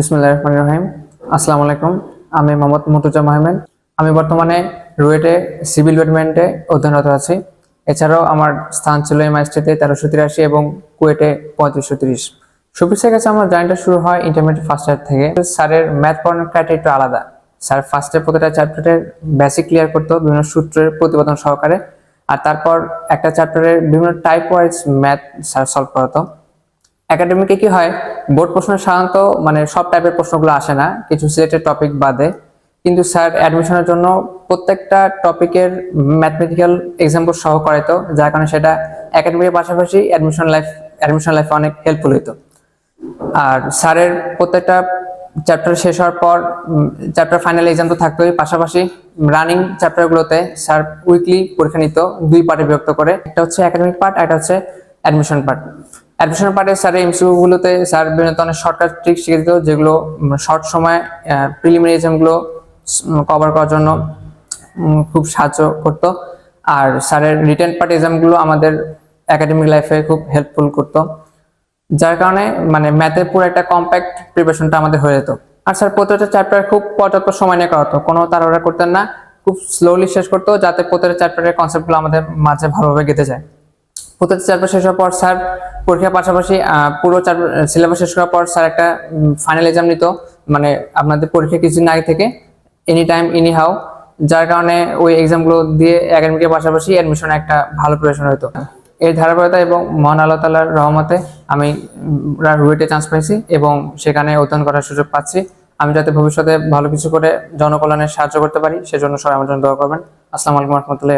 বিসমুল্লাহ রহমান রহিম। আসসালামু আলাইকুম। আমি মোহাম্মদ মুর্তুজা মাহমেদ। আমি বর্তমানে রুয়েটে সিভিল ডিপার্টমেন্টে অধ্যয়নরত আছি। এছাড়াও আমার স্থান ছিল এমআইএসটিতে তেরোশো তিরাশি এবং কুয়েটে পঁয়ত্রিশশো তিরিশ। সুফিসের কাছে আমার জার্নিটা শুরু হয় ইন্টারমিডিয়েট ফার্স্ট ইয়ার থেকে। স্যারের ম্যাথ পড়ানোর ক্রাইটেরিয়া একটু আলাদা। স্যার ফার্স্টে প্রতিটা চ্যাপ্টারের বেসিক ক্লিয়ার করতো, বিভিন্ন সূত্রের প্রতিবেদন সহকারে। আর তারপর একটা চ্যাপ্টারের বিভিন্ন type wise math sir solve করাতো। একাডেমিকে কি হয়? বোর্ড প্রশ্ন সাধারণত মানে সব টাইপের প্রশ্নগুলো আসে না, কিছু সিলেক্টেড টপিক বাদে। কিন্তু স্যার অ্যাডমিশনের জন্য প্রত্যেকটা টপিকের ম্যাথমেটিক্যাল এক্সাম্পল সহ করাইতো যার কারণে সেটা একাডেমিকের পাশাপাশি অ্যাডমিশন লাইফ অ্যাডমিশন লাইফে অনেক হেল্পফুল হতো আর স্যারের প্রত্যেকটা চ্যাপ্টার শেষ হওয়ার পর চ্যাপ্টার ফাইনাল এক্সাম তো থাকতোই। পাশাপাশি রানিং চ্যাপ্টারগুলোতে স্যার উইকলি পরীক্ষা নিত, দুই পার্টে বিভক্ত করে। একটা হচ্ছে একাডেমিক পার্ট একটা হচ্ছে অ্যাডমিশন পার্ট অ্যাডমিশন পার্টে স্যার এমসিউ গুলোতে স্যার বিভিন্ন ধরনের শর্টকাট ট্রিক শিখে দিত, যেগুলো শর্ট সময় প্রিলিমিনারি এক্সামগুলো কভার করার জন্য খুব সাহায্য করতো। আর স্যারের রিটেন পার্ট এক্সামগুলো আমাদের একাডেমিক লাইফে খুব হেল্পফুল করতো। যার কারণে মানে ম্যাথের পুরো একটা কম্প্যাক্ট প্রিপারেশনটা আমাদের হয়ে যেত। আর স্যার প্রত্যেকটা চ্যাপ্টার খুব পর্যাপ্ত সময় নিয়ে করাতো, কোনো তাড়াহুড়া করতেন না, খুব স্লোলি শেষ করতো, যাতে প্রত্যেকটা চ্যাপ্টারের কনসেপ্টগুলো আমাদের মাঝে ভালোভাবে গেঁথে যায়। প্রত্যেকটা চ্যাপ্টার শেষ হওয়ার পর স্যার পরীক্ষার পাশাপাশি পুরো সিলেবাস শেষ করার পর স্যার একটা ফাইনাল এক্সাম নিত। মানে আপনাদের পরীক্ষা কিছুদিন আগে থেকে এনি টাইম এনি হাউ যার কারণে ওই এক্সামগুলো দিয়ে একাডেমিকের পাশাপাশি অ্যাডমিশনে একটা ভালো প্রিপারেশন হতো এর ধারাবাহিকতা এবং মহান আল্লাহ তালার রহমতে আমি রুয়েটে চান্স পাইছি এবং সেখানে অধ্যয়ন করার সুযোগ পাচ্ছি। আমি যাতে ভবিষ্যতে ভালো কিছু করে জনকল্যাণে সাহায্য করতে পারি, সেজন্য সবাই আমার জন্য দোয়া করবেন। আসসালামু আলাইকুম রহমতুল্লাহ